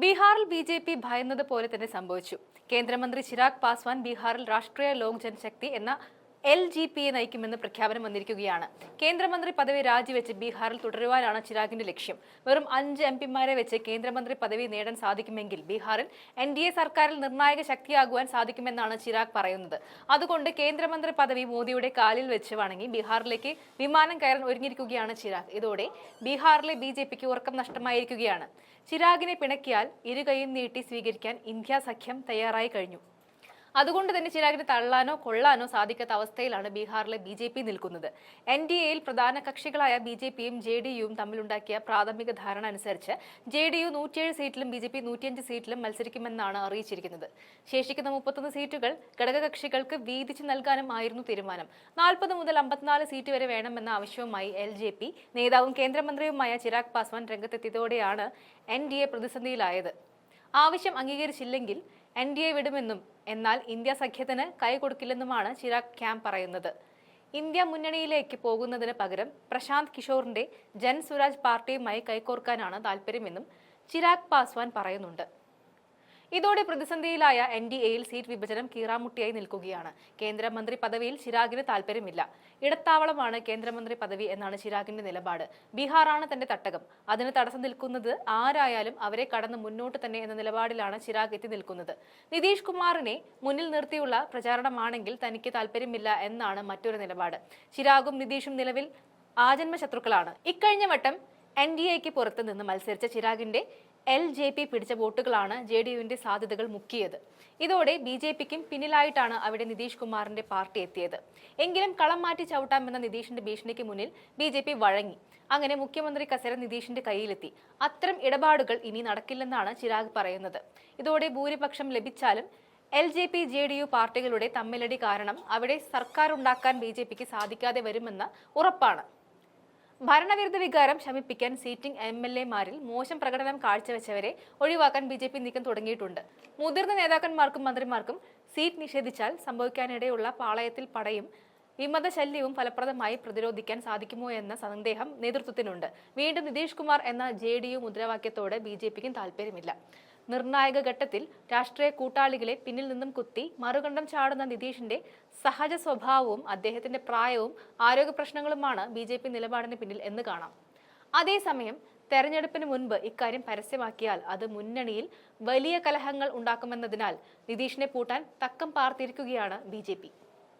ബീഹാറിൽ B J P ഭയന്നത് പോലെ തന്നെ സംഭവിച്ചു. കേന്ദ്രമന്ത്രി ചിരാഗ് പാസ്വാൻ ബീഹാറിൽ രാഷ്ട്രീയ ലോക് ജനശക്തി എന്ന എൽ ജി പി എ നയിക്കുമെന്ന് പ്രഖ്യാപനം വന്നിരിക്കുകയാണ്. കേന്ദ്രമന്ത്രി പദവി രാജിവെച്ച് ബീഹാറിൽ തുടരുവാനാണ് ചിരാഗിന്റെ ലക്ഷ്യം. വെറും അഞ്ച് എം പിമാരെ വെച്ച് കേന്ദ്രമന്ത്രി പദവി നേടാൻ സാധിക്കുമെങ്കിൽ ബീഹാറിൽ എൻ ഡി എ സർക്കാരിൽ നിർണായക ശക്തിയാകുവാൻ സാധിക്കുമെന്നാണ് ചിരാഗ് പറയുന്നത്. അതുകൊണ്ട് കേന്ദ്രമന്ത്രി പദവി മോദിയുടെ കാലിൽ വെച്ച് വണങ്ങി ബീഹാറിലേക്ക് വിമാനം കയറാൻ ഒരുങ്ങിയിരിക്കുകയാണ് ചിരാഗ്. ഇതോടെ ബീഹാറിലെ ബി ജെ പിക്ക് ഉറക്കം നഷ്ടമായിരിക്കുകയാണ്. ചിരാഗിനെ പിണക്കിയാൽ ഇരുകൈയും നീട്ടി സ്വീകരിക്കാൻ ഇന്ത്യ സഖ്യം തയ്യാറായി കഴിഞ്ഞു. അതുകൊണ്ട് തന്നെ ചിരാഗിനെ തള്ളാനോ കൊള്ളാനോ സാധിക്കാത്ത അവസ്ഥയിലാണ് ബീഹാറിലെ ബി ജെ പി നിൽക്കുന്നത്. എൻ ഡി എയിൽ പ്രധാന കക്ഷികളായ ബി ജെ പിയും ജെ ഡി യുവും തമ്മിലുണ്ടാക്കിയ പ്രാഥമിക ധാരണ അനുസരിച്ച് ജെ ഡി യു നൂറ്റിയേഴ് സീറ്റിലും ബി ജെ പി നൂറ്റിയഞ്ച് സീറ്റിലും മത്സരിക്കുമെന്നാണ് അറിയിച്ചിരിക്കുന്നത്. ശേഷിക്കുന്ന മുപ്പത്തൊന്ന് സീറ്റുകൾ ഘടകകക്ഷികൾക്ക് വീതിച്ചു നൽകാനും ആയിരുന്നു തീരുമാനം. നാൽപ്പത് മുതൽ അമ്പത്തിനാല് സീറ്റ് വരെ വേണമെന്ന ആവശ്യവുമായി എൽ ജെ പി നേതാവും കേന്ദ്രമന്ത്രിയുമായ ചിരാഗ് പാസ്വാൻ രംഗത്തെത്തിയതോടെയാണ് എൻ ഡി എ പ്രതിസന്ധിയിലായത്. ആവശ്യം അംഗീകരിച്ചില്ലെങ്കിൽ എൻ ഡി എ വിടുമെന്നും എന്നാൽ ഇന്ത്യ സഖ്യത്തിന് കൈകൊടുക്കില്ലെന്നുമാണ് ചിരാഗ് ക്യാമ്പ് പറയുന്നത്. ഇന്ത്യ മുന്നണിയിലേക്ക് പോകുന്നതിന് പകരം പ്രശാന്ത് കിഷോറിന്റെ ജൻ സ്വരാജ് പാർട്ടിയുമായി കൈകോർക്കാനാണ് താൽപ്പര്യമെന്നും ചിരാഗ് പാസ്വാൻ പറയുന്നുണ്ട്. ഇതോടെ പ്രതിസന്ധിയിലായ എൻ ഡി എയിൽ സീറ്റ് വിഭജനം കീറാമുട്ടിയായി നിൽക്കുകയാണ്. കേന്ദ്രമന്ത്രി പദവിയിൽ ചിരാഗിന് താൽപ്പര്യമില്ല. ഇടത്താവളമാണ് കേന്ദ്രമന്ത്രി പദവി എന്നാണ് ചിരാഗിന്റെ നിലപാട്. ബീഹാറാണ് തന്റെ തട്ടകം. അതിന് തടസ്സം നിൽക്കുന്നത് ആരായാലും അവരെ കടന്ന് മുന്നോട്ട് തന്നെ എന്ന നിലപാടിലാണ് ചിരാഗ് എത്തി നിൽക്കുന്നത്. നിതീഷ് കുമാറിനെ മുന്നിൽ നിർത്തിയുള്ള പ്രചാരണമാണെങ്കിൽ തനിക്ക് താല്പര്യമില്ല എന്നാണ് മറ്റൊരു നിലപാട്. ചിരാഗും നിതീഷും നിലവിൽ ആജന്മ ശത്രുക്കളാണ്. ഇക്കഴിഞ്ഞ വട്ടം എൻ ഡി എക്ക് പുറത്ത് നിന്ന് മത്സരിച്ച ചിരാഗിന്റെ എൽ ജെ പി പിടിച്ച വോട്ടുകളാണ് ജെ ഡി യുവിന്റെ സാധ്യതകൾ മുക്കിയത്. ഇതോടെ ബി ജെ പിക്കും പിന്നിലായിട്ടാണ് അവിടെ നിതീഷ് കുമാറിന്റെ പാർട്ടി എത്തിയത്. എങ്കിലും കളം മാറ്റി ചവിട്ടാമെന്ന നിതീഷിന്റെ ഭീഷണിക്ക് മുന്നിൽ ബി ജെ പി വഴങ്ങി. അങ്ങനെ മുഖ്യമന്ത്രി കസേര നിതീഷിന്റെ കയ്യിലെത്തി. അത്തരം ഇടപാടുകൾ ഇനി നടക്കില്ലെന്നാണ് ചിരാഗ് പറയുന്നത്. ഇതോടെ ഭൂരിപക്ഷം ലഭിച്ചാലും L J P J D U പാർട്ടികളുടെ തമ്മിലടി കാരണം അവിടെ സർക്കാർ ഉണ്ടാക്കാൻ ബി ജെ പിക്ക് സാധിക്കാതെ വരുമെന്ന് ഉറപ്പാണ്. ഭരണവിരുദ്ധ വികാരം ശമിപ്പിക്കാൻ സീറ്റിംഗ് എം എൽ എമാരിൽ മോശം പ്രകടനം കാഴ്ചവെച്ചവരെ ഒഴിവാക്കാൻ ബി ജെ പി നീക്കം തുടങ്ങിയിട്ടുണ്ട്. മുതിർന്ന നേതാക്കന്മാർക്കും മന്ത്രിമാർക്കും സീറ്റ് നിഷേധിച്ചാൽ സംഭവിക്കാനിടയുള്ള പാളയത്തിൽ പടയും വിമത ശല്യവും ഫലപ്രദമായി പ്രതിരോധിക്കാൻ സാധിക്കുമോ എന്ന സന്ദേഹം നേതൃത്വത്തിനുണ്ട്. വീണ്ടും നിതീഷ് കുമാർ എന്ന ജെ ഡി യു മുദ്രാവാക്യത്തോട് ബി ജെ പിക്കും താല്പര്യമില്ല നിർണായക ഘട്ടത്തിൽ രാഷ്ട്രീയ കൂട്ടാളികളെ പിന്നിൽ നിന്നും കുത്തി മറുകണ്ഠം ചാടുന്ന നിതീഷിന്റെ സഹജ സ്വഭാവവും അദ്ദേഹത്തിന്റെ പ്രായവും ആരോഗ്യ പ്രശ്നങ്ങളുമാണ് ബി ജെ പി നിലപാടിന് പിന്നിൽ എന്ന് കാണാം. അതേസമയം തെരഞ്ഞെടുപ്പിന് മുൻപ് ഇക്കാര്യം പരസ്യമാക്കിയാൽ അത് മുന്നണിയിൽ വലിയ കലഹങ്ങൾ ഉണ്ടാക്കുമെന്നതിനാൽ നിതീഷിനെ പൂട്ടാൻ തക്കം പാർത്തിരിക്കുകയാണ് ബി